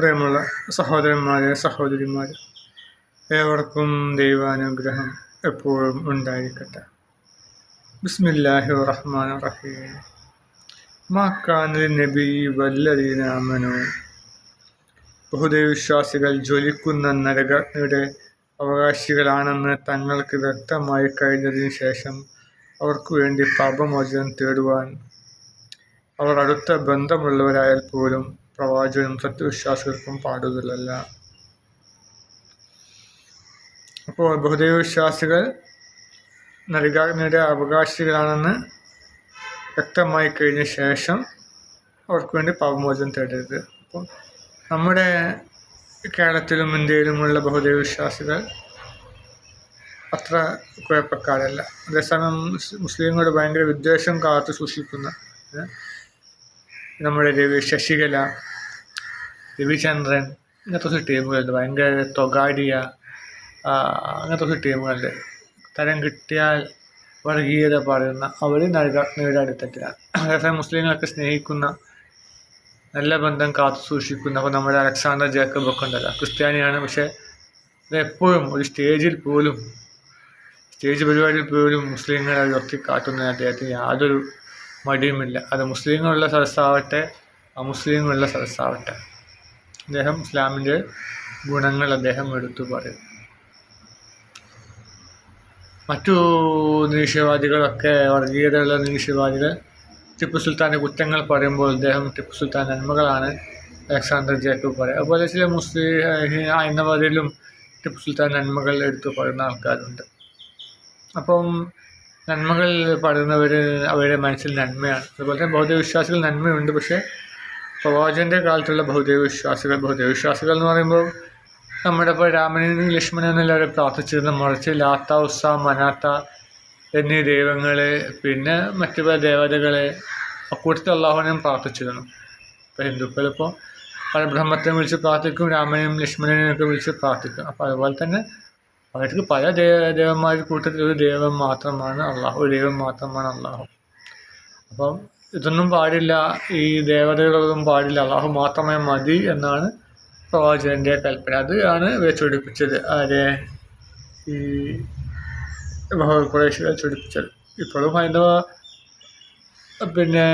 പ്രിയമുള്ള സഹോദരന്മാരെ സഹോദരിമാരെ ഏവർക്കും ദൈവാനുഗ്രഹം എപ്പോഴും ഉണ്ടായിരിക്കട്ടെ. ബിസ്മില്ലാഹി റഹ്മാൻ റഹീം. മാക്കാനിൽ നബി വല്ലരീനാമനു ബഹുദൈവവിശ്വാസികൾ ജ്വലിക്കുന്ന നരകയുടെ അവകാശികളാണെന്ന് തങ്ങൾക്ക് വ്യക്തമായി കഴിഞ്ഞതിന് ശേഷം അവർക്ക് വേണ്ടി പാപമോചനം തേടുവാൻ അവർ അടുത്ത ബന്ധമുള്ളവരായാൽ പോലും പ്രവാചകനും സത്യവിശ്വാസികൾക്കും പാടുകയല്ല അപ്പോൾ ബഹുദൈവ വിശ്വാസികൾ നരകാഗ്നിയുടെ അവകാശികളാണെന്ന് വ്യക്തമായി കഴിഞ്ഞ ശേഷം അവർക്ക് വേണ്ടി പാപമോചനം തേടരുത്. അപ്പം നമ്മുടെ കേരളത്തിലും ഇന്ത്യയിലുമുള്ള ബഹുദൈവ വിശ്വാസികൾ അത്ര കുഴപ്പക്കാരല്ല. അതേസമയം മുസ്ലിങ്ങളോട് ഭയങ്കര വിദ്വേഷം കാത്തു സൂക്ഷിക്കുന്ന നമ്മുടെ രവി ശശികല രവിചന്ദ്രൻ ഇങ്ങനത്തെ കുറച്ച് ടീമുകളുണ്ട് ഭയങ്കര തൊഗാഡിയ അങ്ങനത്തെ കുറച്ച് ടീമുകളുണ്ട് തരം കിട്ടിയാൽ വർഗീയത പറയുന്ന അവർ നേടാടിത്തട്ടിലാണ് അതേസമയം മുസ്ലിങ്ങളൊക്കെ സ്നേഹിക്കുന്ന നല്ല ബന്ധം കാത്തു സൂക്ഷിക്കുന്ന അപ്പോൾ നമ്മുടെ അലക്സാണ്ടർ ജേക്കബ് ഒക്കെ ഉണ്ടല്ലോ. ക്രിസ്ത്യാനിയാണ്. പക്ഷേ എപ്പോഴും ഒരു സ്റ്റേജിൽ പോലും സ്റ്റേജ് പരിപാടിയിൽ പോലും മുസ്ലിങ്ങളെ ഉയർത്തി കാട്ടുന്ന അദ്ദേഹത്തിന് യാതൊരു മടിയുമില്ല. അത് മുസ്ലിങ്ങളുള്ള സദസ്സാവട്ടെ അമുസ്ലിങ്ങളുള്ള സദസ്സാവട്ടെ അദ്ദേഹം ഇസ്ലാമിന്റെ ഗുണങ്ങൾ അദ്ദേഹം എടുത്തു പറയും. മറ്റു നിരീക്ഷവാദികളൊക്കെ വർഗീയതയുള്ള നിരീക്ഷവാദികൾ ടിപ്പു സുൽത്താന്റെ കുറ്റങ്ങൾ പറയുമ്പോൾ അദ്ദേഹം ടിപ്പു സുൽത്താൻ നന്മകളാണ് അലക്സാണ്ടർ ജേക്കബ് പറയും അതുപോലെ ചില മുസ്ലിം എന്നവരിലും ടിപ്പു സുൽത്താൻ നന്മകൾ എടുത്തു പറയുന്ന ആൾക്കാരുണ്ട്. അപ്പം നന്മകൾ പറയുന്നവർ അവരുടെ മനസ്സിൽ നന്മയാണ്. അതുപോലെ തന്നെ ബൗദ്ധവിശ്വാസികൾ നന്മയുണ്ട് പക്ഷേ പ്രവാചകന്റെ കാലത്തുള്ള ഭൗതിക വിശ്വാസികൾ ഭൗതിക വിശ്വാസികൾ എന്ന് പറയുമ്പോൾ നമ്മുടെ ഇപ്പോൾ രാമനും ലക്ഷ്മണനും എല്ലാവരും പ്രാർത്ഥിച്ചിരുന്ന മറിച്ച് ലാത്ത ഉസ്സ മനാത്ത എന്നീ ദൈവങ്ങളെ പിന്നെ മറ്റു പല ദേവതകളെ അക്കൂട്ടത്തിൽ അള്ളാഹുവിനെയും പ്രാർത്ഥിച്ചിരുന്നു. ഇപ്പോൾ ഹിന്ദുക്കളിപ്പോൾ പരബ്രഹ്മത്തെ വിളിച്ച് പ്രാർത്ഥിക്കും രാമനെയും ലക്ഷ്മണനെയും ഒക്കെ വിളിച്ച് പ്രാർത്ഥിക്കും. അപ്പോൾ അതുപോലെ തന്നെ അവർക്ക് പല ദേവ ദേവന്മാർ കൂട്ടത്തിൽ ഒരു ദൈവം മാത്രമാണ് അള്ളാഹു ഒരു ദൈവം മാത്രമാണ് അള്ളാഹു. അപ്പം ഇതൊന്നും പാടില്ല ഈ ദേവതകളൊന്നും പാടില്ല അള്ളാഹു മാത്രമേ മതി എന്നാണ് പ്രവാചകന്റെ കൽപ്പന. അത് ആണ് വെച്ചുപിടിപ്പിച്ചത്. ആരെ? ഈ ബഹുപ്രദേശം വെച്ച് പിടിപ്പിച്ചത് ഇപ്പോഴും ഹൈന്ദവ പിന്നെ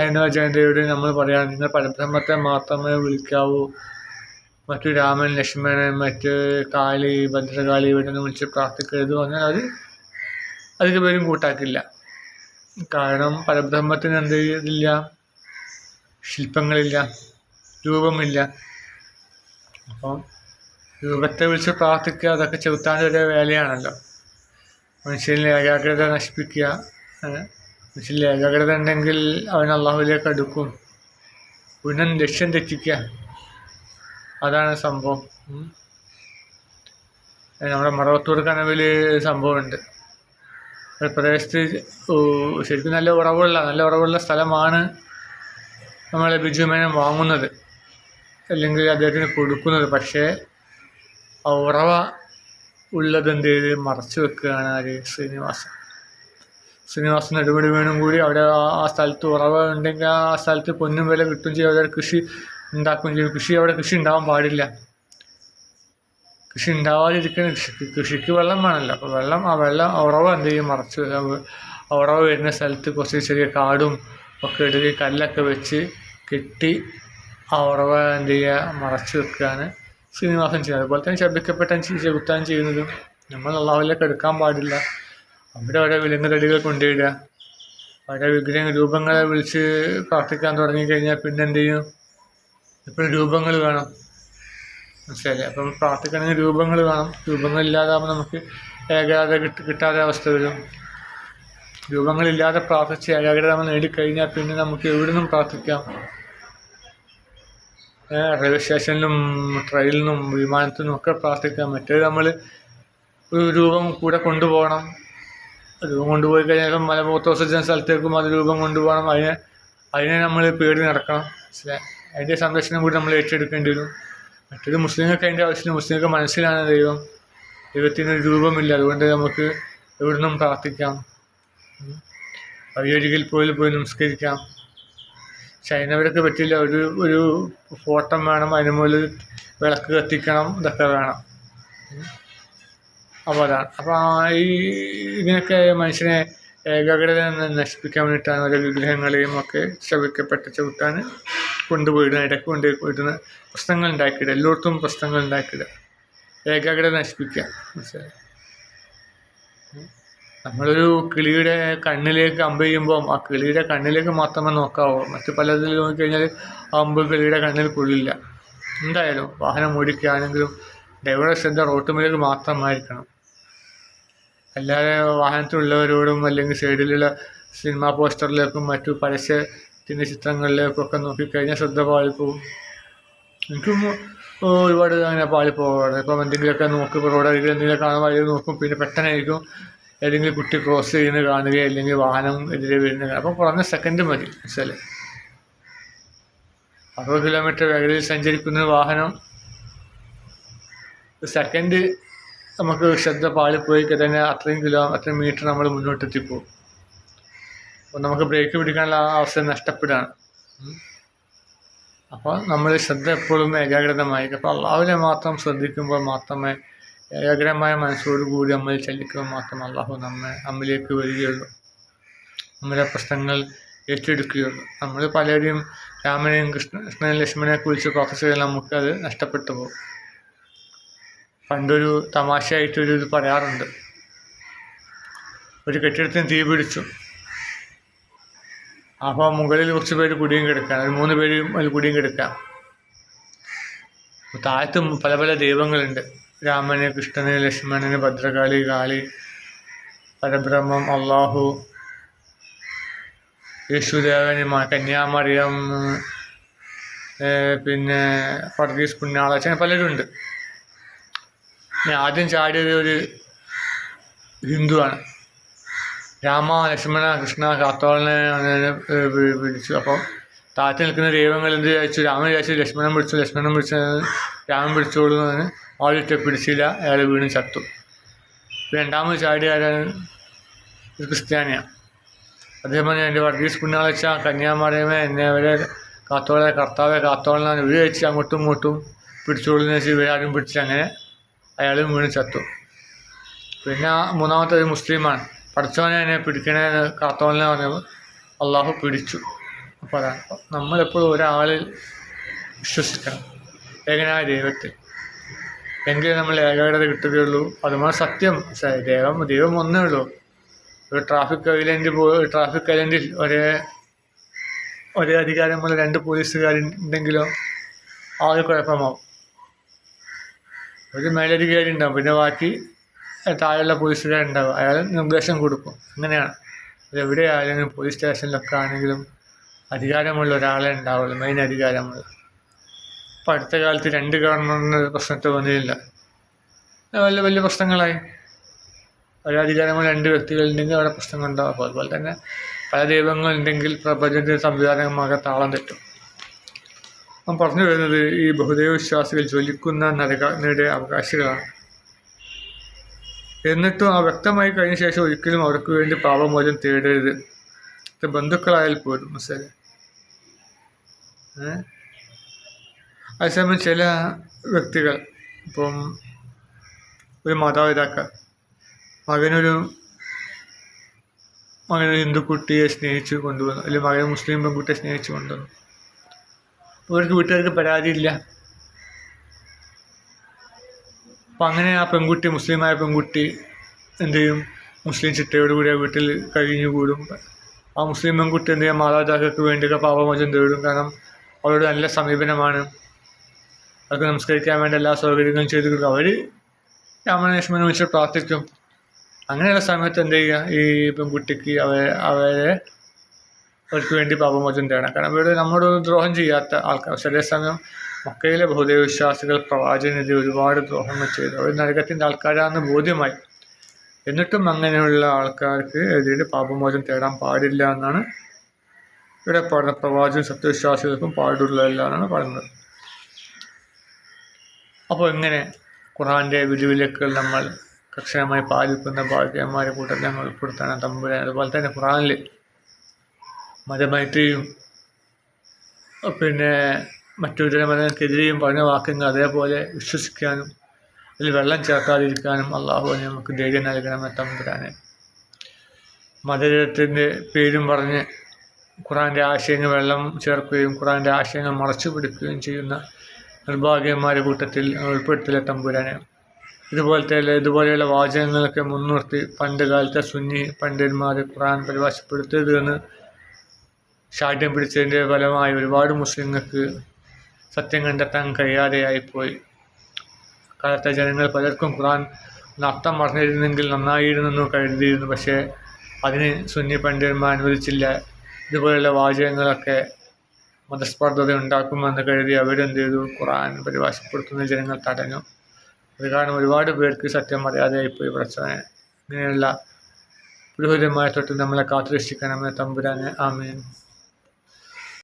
ഹൈന്ദവ ജയന്തയോട് നമ്മൾ പറയാം നിങ്ങൾ പരബ്രഹ്മത്തെ മാത്രമേ വിളിക്കാവൂ. മറ്റു രാമൻ ലക്ഷ്മണൻ മറ്റ് കാളി ഭദ്രകാളി ഇവരൊന്നും വിളിച്ച് പ്രാർത്ഥിക്കരുത് പറഞ്ഞാൽ അത് അധികം പേരും കൂട്ടാക്കില്ല. കാരണം പരബ്രഹ്മത്തിന് എന്ത് ഇതില്ല? ശില്പങ്ങളില്ല. രൂപമില്ല. അപ്പം രൂപത്തെ വിളിച്ച് പ്രാർത്ഥിക്കുക അതൊക്കെ ചെറുത്താന്റെ ഒരു വേലയാണല്ലോ. മനുഷ്യനിൽ ഏകാഗ്രത നശിപ്പിക്കുക മനുഷ്യനിൽ ഏകാഗ്രത ഉണ്ടെങ്കിൽ അവൻ അള്ളാഹുലേക്ക് അടുക്കും. പുനൻ ലക്ഷ്യം തെറ്റിക്കുക. അതാണ് സംഭവം. നമ്മുടെ മറവത്തൂർ കനവിൽ സംഭവമുണ്ട്. പ്രദേശത്ത് ശരിക്കും നല്ല ഉറവുള്ള നല്ല ഉറവുള്ള സ്ഥലമാണ് നമ്മളെ ബിജുമേനം വാങ്ങുന്നത്. അല്ലെങ്കിൽ അദ്ദേഹത്തിന് കൊടുക്കുന്നത്. പക്ഷേ ആ ഉറവ ഉള്ളത് എന്ത് ചെയ്ത്? മറച്ചു വെക്കുകയാണ് ആര് ശ്രീനിവാസൻ. ശ്രീനിവാസൻ നെടുപടി വേണം കൂടി അവിടെ ആ സ്ഥലത്ത് ഉറവ ഉണ്ടെങ്കിൽ ആ സ്ഥലത്ത് പൊന്നും വില കിട്ടുകയും ചെയ്യും. അവിടെ കൃഷി ഉണ്ടാക്കുകയും ചെയ്യും. കൃഷി അവിടെ കൃഷി ഉണ്ടാവാൻ പാടില്ല. കൃഷി ഉണ്ടാവാതിരിക്കുന്ന കൃഷിക്ക് കൃഷിക്ക് വെള്ളം വേണമല്ലോ. അപ്പോൾ വെള്ളം ആ വെള്ളം ഉറവ എന്ത് ചെയ്യും മറച്ച് ഉറവ വരുന്ന സ്ഥലത്ത് കുറച്ച് ചെറിയ കാടും ഒക്കെ ഇടുകയും കല്ലൊക്കെ വെച്ച് കെട്ടി ആ ഉറവ എന്ത് ചെയ്യുക മറച്ച് വെക്കുകയാണ് ശ്രീനിവാസൻ ചെയ്യുന്നത് അതുപോലെ തന്നെ ശബ്ദിക്കപ്പെട്ട ചെകുത്താൻ ചെയ്യുന്നതും നമ്മൾ അള്ളാഹുലേക്ക് എടുക്കാൻ പാടില്ല. അവിടെ ഓരോ വിലങ്ങുതടികൾ കൊണ്ടുവരിക. ഓരോ വിഗ്രഹ രൂപങ്ങളെ വിളിച്ച് പ്രാർത്ഥിക്കാൻ തുടങ്ങിക്കഴിഞ്ഞാൽ പിന്നെ എന്ത് ചെയ്യും എപ്പോഴും രൂപങ്ങൾ വേണം. മനസ്സിലായില്ലേ? അപ്പം പ്രാർത്ഥിക്കണമെങ്കിൽ രൂപങ്ങൾ വേണം. രൂപങ്ങളില്ലാതാകുമ്പോൾ നമുക്ക് ഏകാഗ്രത കിട്ട കിട്ടാതെ അവസ്ഥ വരും. രൂപങ്ങളില്ലാതെ പ്രാർത്ഥിച്ച് ഏകാഗ്രത നമ്മൾ നേടിക്കഴിഞ്ഞാൽ പിന്നെ നമുക്ക് എവിടെ നിന്നും പ്രാർത്ഥിക്കാം റെയിൽവേ സ്റ്റേഷനിലും ട്രെയിനിലും വിമാനത്തിനും ഒക്കെ പ്രാർത്ഥിക്കാം. മറ്റേത് നമ്മൾ ഒരു രൂപം കൂടെ കൊണ്ടുപോകണം. രൂപം കൊണ്ടുപോയി കഴിഞ്ഞാൽ മലമൂത്രോസർജന സ്ഥലത്തേക്കും അത് രൂപം കൊണ്ടുപോകണം. അതിനെ അതിനെ നമ്മൾ പേടി നടക്കണം. അതിന്റെ സംരക്ഷണം കൂടി നമ്മൾ ഏറ്റെടുക്കേണ്ടി വരും. മറ്റേത് മുസ്ലിങ്ങൾക്ക് അതിന്റെ ആവശ്യമില്ല. മുസ്ലിങ്ങൾക്ക് മനസ്സിലാണ് ദൈവം. ദൈവത്തിന് ഒരു രൂപമില്ല. അതുകൊണ്ട് നമുക്ക് എവിടുന്നും പ്രാർത്ഥിക്കാം. വഴിയരികിൽ പോലും പോയി നമസ്കരിക്കാം. ചൈനവരൊക്കെ പറ്റില്ല. ഒരു ഒരു ഫോട്ടം വേണം. അതിന് മുകളിൽ വിളക്ക് കത്തിക്കണം. ഇതൊക്കെ വേണം. അപ്പോൾ അതാണ്. അപ്പോൾ ഈ ഇതിനൊക്കെ മനുഷ്യനെ ഏകാഗ്രത നിന്ന് നശിപ്പിക്കാൻ വേണ്ടിയിട്ടാണ് ഓരോ വിഗ്രഹങ്ങളെയും ഒക്കെ ശവിക്കപ്പെട്ട ചവിട്ടാൻ കൊണ്ടുപോയിടുക ഇടയ്ക്ക് കൊണ്ട് പോയിടുന്ന പ്രശ്നങ്ങൾ ഉണ്ടാക്കിയിടുക. എല്ലായിടത്തും പ്രശ്നങ്ങൾ ഉണ്ടാക്കിയിടുക. ഏകാഗ്രത നശിപ്പിക്കുക. മനസ്സിലായി? നമ്മളൊരു കിളിയുടെ കണ്ണിലേക്ക് അമ്പ് ചെയ്യുമ്പോൾ ആ കിളിയുടെ കണ്ണിലേക്ക് മാത്രമേ നോക്കാവൂ. മറ്റു പലതിൽ നോക്കിക്കഴിഞ്ഞാൽ ആ അമ്പ് കിളിയുടെ കണ്ണിൽ കൊള്ളില്ല എന്തായാലും വാഹനം ഓടിക്കുകയാണെങ്കിലും ഡ്രൈവറുടെ ശ്രദ്ധ റോട്ടുമേലേക്ക് മാത്രമായിരിക്കണം. അല്ലാതെ വാഹനത്തിലുള്ളവരോടും അല്ലെങ്കിൽ സൈഡിലുള്ള സിനിമാ പോസ്റ്ററിലേക്കും മറ്റു പരസ്യത്തിന്റെ ചിത്രങ്ങളിലേക്കും ഒക്കെ നോക്കിക്കഴിഞ്ഞാൽ ശ്രദ്ധ പാളിപ്പോവും. എനിക്കും ഒരുപാട് അങ്ങനെ പാളിപ്പോവാണ്. ഇപ്പം എന്തെങ്കിലുമൊക്കെ നോക്കും റോഡരികിൽ എന്തെങ്കിലും കാണുമ്പോൾ അതിൽ നോക്കും പിന്നെ പെട്ടെന്നായിരിക്കും ഏതെങ്കിലും കുട്ടി ക്രോസ് ചെയ്യുന്ന കാണുക അല്ലെങ്കിൽ വാഹനം എതിരെ വരുന്നത് അപ്പം കുറഞ്ഞ സെക്കൻഡ് മതി മനസ്സിലെ അറുപത് കിലോമീറ്റർ വേഗതയിൽ സഞ്ചരിക്കുന്ന വാഹനം സെക്കൻഡ് നമുക്ക് ശ്രദ്ധ പാളിപ്പോയി കഴിഞ്ഞാൽ അത്രയും കിലോ അത്രയും മീറ്റർ നമ്മൾ മുന്നോട്ടെത്തിപ്പോവും അപ്പോൾ നമുക്ക് ബ്രേക്ക് പിടിക്കാനുള്ള ആ അവസരം നഷ്ടപ്പെടുകയാണ്. അപ്പോൾ നമ്മൾ ശ്രദ്ധ എപ്പോഴും ഏകാഗ്രതമായിരിക്കും അപ്പോൾ അള്ളാഹുവിനെ മാത്രം ശ്രദ്ധിക്കുമ്പോൾ മാത്രമേ ഏകാഗ്രമായ മനസ്സോടുകൂടി നമ്മൾ ചലിക്കുമ്പോൾ മാത്രം അള്ളാഹു നമ്മെ നമ്മിലേക്ക് വരികയുള്ളൂ. നമ്മുടെ പ്രശ്നങ്ങൾ ഏറ്റെടുക്കുകയുള്ളൂ. നമ്മൾ പലരെയും രാമനെയും കൃഷ്ണ കൃഷ്ണനെയും ലക്ഷ്മണനെ കുറിച്ച് പ്രാർത്ഥിച്ചാൽ നമുക്കത് നഷ്ടപ്പെട്ടു പോകും. പണ്ടൊരു തമാശയായിട്ടൊരു ഇത് പറയാറുണ്ട്. ഒരു കെട്ടിടത്തിന് തീ പിടിച്ചു. അപ്പോൾ മുകളിൽ കുറച്ച് പേര് കുടിയും കിടക്കാം ഒരു മൂന്ന് പേര് അതിൽ കുടിയും കിടക്കാം. താഴത്തും പല പല ദൈവങ്ങളുണ്ട്. രാമന് കൃഷ്ണന് ലക്ഷ്മണന് ഭദ്രകാളി കാളി പരബ്രഹ്മം അള്ളാഹു യേശുദേവന് കന്യാമറിയം പിന്നെ ഫർഗീസ് പുണ്യാളച്ചന് പലരുണ്ട്. ഞാൻ ആദ്യം ചാടിയത് ഒരു ഹിന്ദുവാണ്. രാമ ലക്ഷ്മണ കൃഷ്ണ കാത്തോളനെ പിടിച്ചു. അപ്പോൾ താഴ്ത്തി നിൽക്കുന്ന ദൈവങ്ങൾ എന്ത് വിചാരിച്ചു? രാമൻ വിചാരിച്ചു ലക്ഷ്മണൻ പിടിച്ചു ലക്ഷ്മണൻ പിടിച്ചു രാമൻ പിടിച്ചോളൂ എന്ന് ആളിട്ട് പിടിച്ചില്ല. അയാൾ വീണ് ചത്തു. രണ്ടാമത് ചാടിയ ആരാണ്? ഒരു ക്രിസ്ത്യാനിയാണ്. അതേപോലെ എന്റെ വർഗീസ് പുണ്യാളച്ച കന്യാമറിയമേ എന്നെ അവരെ കാത്തോളെ കർത്താവെ കാത്തോളനാണ് വെച്ച് അങ്ങോട്ടും ഇങ്ങോട്ടും പിടിച്ചോളുന്ന ഇവരാരും പിടിച്ച് അങ്ങനെ അയാളും വീണ് ചത്തു. പിന്നെ മൂന്നാമത്തെ ഒരു മുസ്ലിമാണ്. പഠിച്ചവനെ എന്നെ പിടിക്കണേന്ന് കാത്തോലിനെ പറഞ്ഞപ്പോൾ അള്ളാഹു പിടിച്ചു. അപ്പോൾ അതാണ് നമ്മളെപ്പോഴും ഒരാളിൽ വിശ്വസിക്കണം. ഏകനായ ദൈവത്തിൽ എങ്കിലേ നമ്മൾ ഏകാഗ്രത കിട്ടുകയുള്ളൂ. അതുപോലെ സത്യം. ദൈവം ദൈവം ഒന്നേ ഉള്ളൂ. ഒരു ട്രാഫിക് ഐലൻഡ് പോ ട്രാഫിക് ഐലൻഡിൽ ഒരേ ഒരേ അധികാരമുള്ള രണ്ട് പോലീസുകാരുണ്ടെങ്കിലോ ആകെ കുഴപ്പമാവും. ഒരു മേലധികാരി ഉണ്ടാവും പിന്നെ ബാക്കി താഴെയുള്ള പോലീസുകാരുണ്ടാവും അയാൾ നിർദ്ദേശം കൊടുക്കും. അങ്ങനെയാണ്. എവിടെയായാലും പോലീസ് സ്റ്റേഷനിലൊക്കെ ആണെങ്കിലും അധികാരമുള്ള ഒരാളെ ഉണ്ടാവുള്ളൂ. മെയിൻ അധികാരമുള്ള. ഇപ്പം അടുത്ത കാലത്ത് രണ്ട് ഗവൺമെന്റിന് പ്രശ്നത്തെ വന്നില്ല വലിയ വലിയ പ്രശ്നങ്ങളായി. ഒരധികാരമുള്ള രണ്ട് വ്യക്തികളുണ്ടെങ്കിൽ അവിടെ പ്രശ്നങ്ങളുണ്ടാവും. അപ്പോൾ അതുപോലെ തന്നെ പല ദൈവങ്ങളുണ്ടെങ്കിൽ പ്രപഞ്ചത്തിന്റെ സംവിധാനമാകെ താളം തെറ്റും. ഞാൻ പറഞ്ഞു വരുന്നത് ഈ ബഹുദൈവ വിശ്വാസികൾ ജ്വലിക്കുന്ന നരകയുടെ അവകാശികളാണ്. എന്നിട്ടും ആ വ്യക്തമായി കഴിഞ്ഞ ശേഷം ഒരിക്കലും അവർക്ക് വേണ്ടി പാപമോചനം തേടരുത്. ഇത് ബന്ധുക്കളായാൽ പോലും മനസ്സിലായി ഏഹ്? അതേസമയം ചില വ്യക്തികൾ ഇപ്പം ഒരു മാതാപിതാക്കൾ മകനൊരു മകനൊരു ഹിന്ദുക്കുട്ടിയെ സ്നേഹിച്ച് കൊണ്ടുവന്നു അല്ലെങ്കിൽ മകൻ മുസ്ലിം പെൺകുട്ടിയെ സ്നേഹിച്ച് കൊണ്ടുവന്നു. അവർക്ക് വീട്ടുകാർക്ക് പരാതിയില്ല. അപ്പം അങ്ങനെ ആ പെൺകുട്ടി മുസ്ലിമായ പെൺകുട്ടി എന്ത് ചെയ്യും? മുസ്ലിം ചിട്ടയോട് കൂടി ആ വീട്ടിൽ കഴിഞ്ഞു കൂടും. ആ മുസ്ലിം പെൺകുട്ടി എന്ത് ചെയ്യും? മാതാപിതാക്കൾക്ക് വേണ്ടിയൊക്കെ പാപമോചനം തേടും. കാരണം അവരോട് നല്ല സമീപനമാണ്. അവർക്ക് നമസ്കരിക്കാൻ വേണ്ട എല്ലാ സൗകര്യങ്ങളും ചെയ്തു കൊടുക്കും. അവർ രാമലക്ഷ്മണനെ വിളിച്ച് പ്രാർത്ഥിക്കും. അങ്ങനെയുള്ള സമയത്ത് എന്ത് ചെയ്യുക? ഈ പെൺകുട്ടിക്ക് അവ അവരെ അവർക്ക് വേണ്ടി പാപമോചനം തേടണം കാരണം ഇവർ നമ്മളൊന്നും ദ്രോഹം ചെയ്യാത്ത ആൾക്കാർ ചില സമയം മക്കയിലെ ബഹുദൈവ വിശ്വാസികൾ പ്രവാചകനെതിരെ ഒരുപാട് ദ്രോഹങ്ങൾ ചെയ്തു. അവർ നരകത്തിന്റെ ആൾക്കാരാണെന്ന് ബോധ്യമായി. എന്നിട്ടും അങ്ങനെയുള്ള ആൾക്കാർക്ക് എതിരെ പാപമോചനം തേടാൻ പാടില്ല എന്നാണ് ഇവിടെ പറയുന്ന പ്രവാചകൻ സത്യവിശ്വാസികൾക്കും പാടുള്ളതല്ല എന്നാണ് പറയുന്നത്. അപ്പോൾ എങ്ങനെ ഖുറാന്റെ വിധിവിലക്കുകൾ നമ്മൾ കർശനമായി പാലിക്കുന്ന ഭാഗ്യന്മാരെ കൂട്ടത്തിൽ ഞങ്ങൾ ഉൾപ്പെടുത്തണം? തമ്പുരാൻ. അതുപോലെ തന്നെ ഖുറാനിൽ മതമൈത്രിയും പിന്നെ മറ്റൊരു മതങ്ങൾക്കെതിരെയും പറഞ്ഞ വാക്കുകൾ അതേപോലെ വിശ്വസിക്കാനും അതിൽ വെള്ളം ചേർക്കാതിരിക്കാനും അള്ളാഹുവിനെ നമുക്ക് ധൈര്യം നൽകണമെന്ന് തമ്പുരാനെ മതത്തിന്റെ പേരും പറഞ്ഞ് ഖുറാന്റെ ആശയങ്ങൾ വെള്ളം ചേർക്കുകയും ഖുറാന്റെ ആശയങ്ങൾ മറച്ചു പിടിക്കുകയും ചെയ്യുന്ന നിർഭാഗ്യന്മാരുടെ കൂട്ടത്തിൽ ഉൾപ്പെടുത്തില്ല തമ്പുരാനെ ഇതുപോലത്തെ ഇതുപോലെയുള്ള വാചകങ്ങളൊക്കെ മുൻനിർത്തി പണ്ട് കാലത്തെ സുന്നി പണ്ഡിതന്മാർ ഖുറാൻ പരിഭാഷപ്പെടുത്തരുത് എന്ന് ശാഠ്യം പിടിച്ചതിന്റെ ഫലമായി ഒരുപാട് മുസ്ലിങ്ങൾക്ക് സത്യം കണ്ടെത്താൻ കഴിയാതെയായിപ്പോയി. കാലത്തെ ജനങ്ങൾ പലർക്കും ഖുറാൻ നർത്തം പറഞ്ഞിരുന്നെങ്കിൽ നന്നായിരുന്നെന്ന് കരുതിയിരുന്നു. പക്ഷേ അതിന് സുന്നി പണ്ഡിതന്മാർ അനുവദിച്ചില്ല. ഇതുപോലുള്ള വാചകങ്ങളൊക്കെ മതസ്പർദ്ധത ഉണ്ടാക്കുമെന്ന് കരുതി അവരെന്ത് ചെയ്തു? ഖുറാൻ പരിഭാഷപ്പെടുത്തുന്ന ജനങ്ങൾ തടഞ്ഞു. അത് കാരണം ഒരുപാട് പേർക്ക് സത്യം അറിയാതെയായിപ്പോയി. പ്രശ്നം ഇങ്ങനെയുള്ള പുരോഹിതന്മാരെ തൊട്ട് നമ്മളെ കാത്തുരക്ഷിക്കണമെന്ന് തമ്പുരാനെ ആമീൻ.